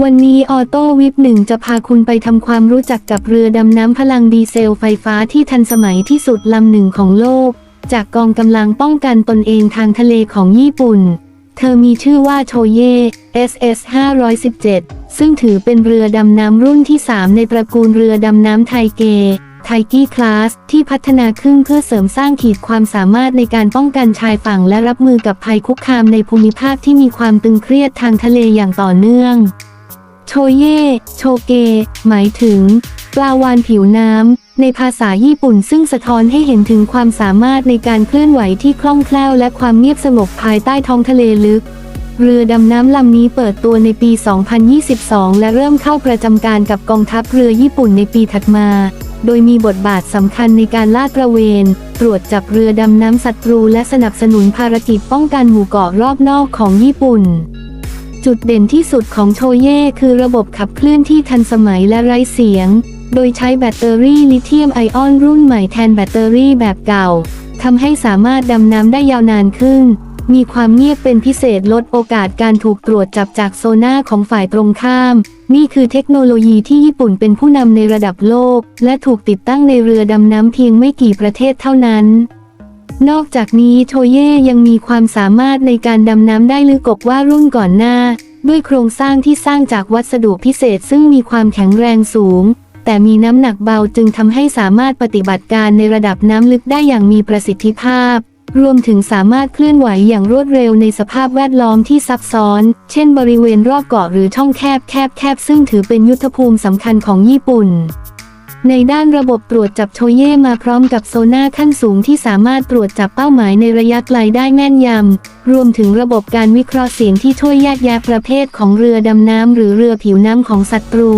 วันนี้ออโต้วิปหนึ่งจะพาคุณไปทำความรู้จักกับเรือดำน้ำพลังดีเซลไฟฟ้าที่ทันสมัยที่สุดลำหนึ่งของโลก จากกองกำลังป้องกันตนเองทางทะเลของญี่ปุ่น เธอมีชื่อว่าโชเย่ SS 517 ซึ่งถือเป็นเรือดำน้ำรุ่นที่ 3 ในตระกูลเรือดำน้ำไทเกไทกี้คลาสที่พัฒนาขึ้นเพื่อเสริมสร้างขีดความสามารถในการป้องกันชายฝั่งและรับมือกับภัยคุกคามในภูมิภาคที่มีความตึงเครียดทางทะเลอย่างต่อเนื่อง โชเย่โชเก หมายถึง ปลาวานผิวน้ำ ในภาษาญี่ปุ่นซึ่งสะท้อนให้เห็นถึงความสามารถในการเคลื่อนไหวที่คล่องแคล่วและความเงียบสงบภายใต้ท้องทะเลลึก เรือดำน้ำลำนี้เปิดตัวในปี 2022 และเริ่มเข้าประจำการกับกองทัพเรือญี่ปุ่นในปีถัดมา โดยมีบทบาทสำคัญในการลาดตระเวน ตรวจจับเรือดำน้ำศัตรู และสนับสนุนภารกิจป้องกันหมู่เกาะรอบนอกของญี่ปุ่น จุดเด่นที่สุดของโชเย่คือระบบขับเคลื่อนที่ทันสมัยและไร้เสียง โดยใช้แบตเตอรี่ลิเธียมไอออนรุ่นใหม่แทนแบตเตอรี่แบบเก่าทำให้สามารถดำน้ำได้ยาวนานขึ้น มีความเงียบเป็นพิเศษลดโอกาสการถูกตรวจจับจากโซน่าของฝ่ายตรงข้าม นี่คือเทคโนโลยีที่ญี่ปุ่นเป็นผู้นำในระดับโลก และถูกติดตั้งในเรือดำน้ำเพียงไม่กี่ประเทศเท่านั้น นอกจากนี้โชเย่ยังมีความสามารถในการดำน้ำได้ลึกกว่ารุ่นก่อนหน้า ด้วยโครงสร้างที่สร้างจากวัสดุพิเศษซึ่งมีความแข็งแรงสูง แต่มีน้ำหนักเบาจึงทำให้สามารถปฏิบัติการในระดับน้ำลึกได้อย่างมีประสิทธิภาพ รวมถึงสามารถเคลื่อนไหวอย่างรวดเร็วในสภาพแวดล้อมที่ซับซ้อน เช่นบริเวณรอบเกาะหรือช่องแคบแคบแคบซึ่งถือเป็นยุทธภูมิสำคัญของญี่ปุ่น ในด้านระบบตรวจจับโชเย่มาพร้อมกับโซน่าขั้นสูงที่สามารถตรวจจับเป้าหมายในระยะไกลได้แม่นยำ รวมถึงระบบการวิเคราะห์เสียงที่ช่วยแยกแยะประเภทของเรือดำน้ำหรือเรือผิวน้ำของศัตรู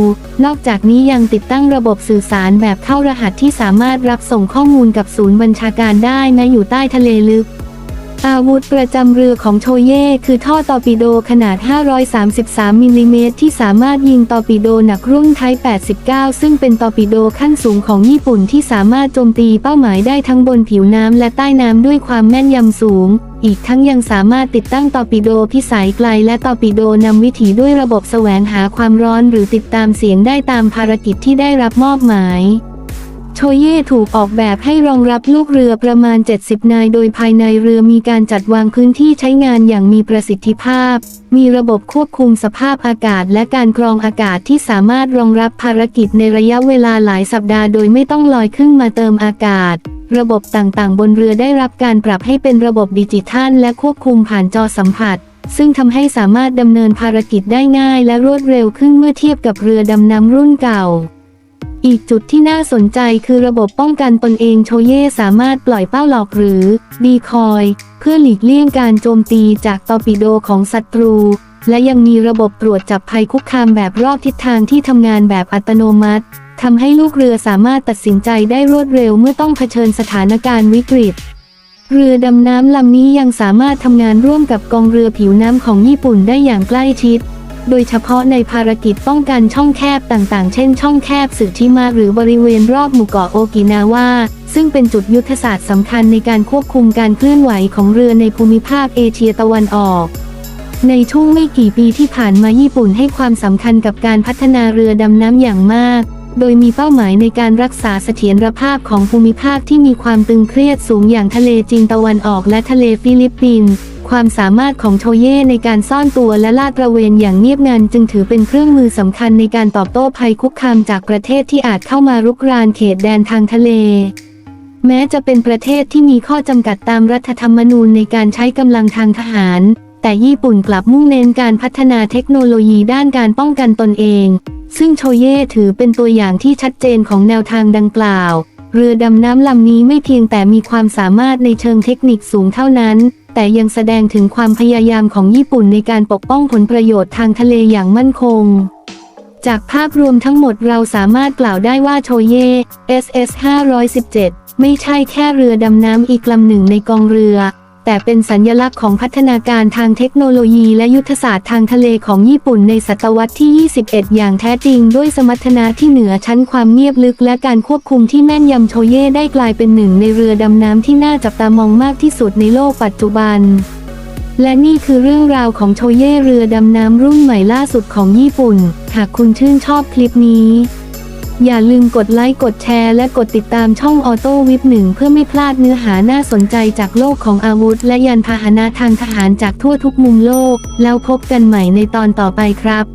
นอกจากนี้ยังติดตั้งระบบสื่อสารแบบเข้ารหัสที่สามารถรับส่งข้อมูลกับศูนย์บัญชาการได้แม้อยู่ใต้ทะเลลึก อาวุธประจำเรือของโชเย่คือท่อตอร์ปิโดขนาด 533 มิลลิเมตรที่สามารถยิงตอร์ปิโดหนักรุ่นไทป์89 ซึ่งเป็นตอร์ปิโดขั้นสูงของญี่ปุ่นที่สามารถโจมตีเป้าหมายได้ทั้งบนผิวน้ำและใต้น้ำด้วยความแม่นยำสูง อีกทั้งยังสามารถติดตั้งตอร์ปิโดพิสัยไกลและตอร์ปิโดนำวิถีด้วยระบบแสวงหาความร้อนหรือติดตามเสียงได้ตามภารกิจที่ได้รับมอบหมาย โชเย่ถูกออกแบบให้รองรับลูกเรือประมาณ 70 นาย โดยภายในเรือมีการจัดวางพื้นที่ใช้งานอย่างมีประสิทธิภาพ มีระบบควบคุมสภาพอากาศ และการกรองอากาศที่สามารถรองรับภารกิจในระยะเวลาหลายสัปดาห์โดยไม่ต้องลอยขึ้นมาเติมอากาศ ระบบต่างๆ บนเรือได้รับการปรับให้เป็นระบบดิจิทัล และควบคุมผ่านจอสัมผัสซึ่งทำให้สามารถดำเนินภารกิจได้ง่ายและรวดเร็วขึ้นเมื่อเทียบกับเรือดำน้ำรุ่นเก่า อีกจุดที่น่าสนใจคือระบบป้องกันตนเองโชเย่สามารถปล่อยเป้าหลอกหรือดีคอย เพื่อหลีกเลี่ยงการโจมตีจากตอร์ปิโดของศัตรู และยังมีระบบตรวจจับภัยคุกคามแบบรอบทิศทางที่ทำงานแบบอัตโนมัติทำให้ลูกเรือสามารถตัดสินใจได้รวดเร็วเมื่อต้องเผชิญสถานการณ์วิกฤต เรือดำน้ำลำนี้ยังสามารถทำงานร่วมกับกองเรือผิวน้ำของญี่ปุ่นได้อย่างใกล้ชิด โดยเฉพาะในภารกิจป้องกันช่องแคบต่างๆ เช่นช่องแคบสึชิมาหรือบริเวณรอบหมู่เกาะโอกินาวาซึ่งเป็นจุดยุทธศาสตร์สำคัญในการควบคุมการเคลื่อนไหวของเรือในภูมิภาคเอเชียตะวันออกในช่วงไม่กี่ปีที่ผ่านมาญี่ปุ่นให้ความสำคัญกับการพัฒนาเรือดำน้ำอย่างมาก โดยมีเป้าหมายในการรักษาเสถียรภาพของภูมิภาคที่มีความตึงเครียดสูงอย่างทะเลจีนตะวันออกและทะเลฟิลิปปินส์ ความสามารถของโชเย่ในการซ่อนตัวและลาดตระเวนอย่างเงียบงันจึงถือเป็นเครื่องมือสำคัญในการตอบโต้ภัยคุกคามจากประเทศที่อาจเข้ามารุกรานเขตแดนทางทะเล แม้จะเป็นประเทศที่มีข้อจำกัดตามรัฐธรรมนูญในการใช้กำลังทางทหาร แต่ญี่ปุ่นกลับมุ่งเน้นการพัฒนาเทคโนโลยีด้านการป้องกันตนเอง ซึ่งโชเย่ถือเป็นตัวอย่างที่ชัดเจนของแนวทางดังกล่าว เรือดำน้ำลำนี้ไม่เพียงแต่มีความสามารถในเชิงเทคนิคสูงเท่านั้น แต่ยังแสดงถึงความพยายามของญี่ปุ่นในการปกป้องผลประโยชน์ทางทะเลอย่างมั่นคง จากภาพรวมทั้งหมดเราสามารถกล่าวได้ว่าโชเย่ SS 517 ไม่ใช่แค่เรือดำน้ำอีกลำหนึ่งในกองเรือ แต่เป็นสัญลักษณ์ของพัฒนาการทางเทคโนโลยีและยุทธศาสตร์ทางทะเลของญี่ปุ่นในศตวรรษที่ 21 อย่างแท้จริง ด้วยสมรรถนะที่เหนือชั้นความเงียบลึกและการควบคุมที่แม่นยำโชเย่ได้กลายเป็นหนึ่งในเรือดำน้ำที่น่าจับตามองมากที่สุดในโลกปัจจุบัน และนี่คือเรื่องราวของโชเย่เรือดำน้ำรุ่นใหม่ล่าสุดของญี่ปุ่น หากคุณชื่นชอบคลิปนี้ อย่าลืมกดไลค์กดแชร์และกดติดตามช่องออโต้วิปหนึ่งเพื่อไม่พลาดเนื้อหาน่าสนใจจากโลกของอาวุธ และยานพาหนะทางทหารจากทั่วทุกมุมโลก แล้วพบกันใหม่ในตอนต่อไปครับ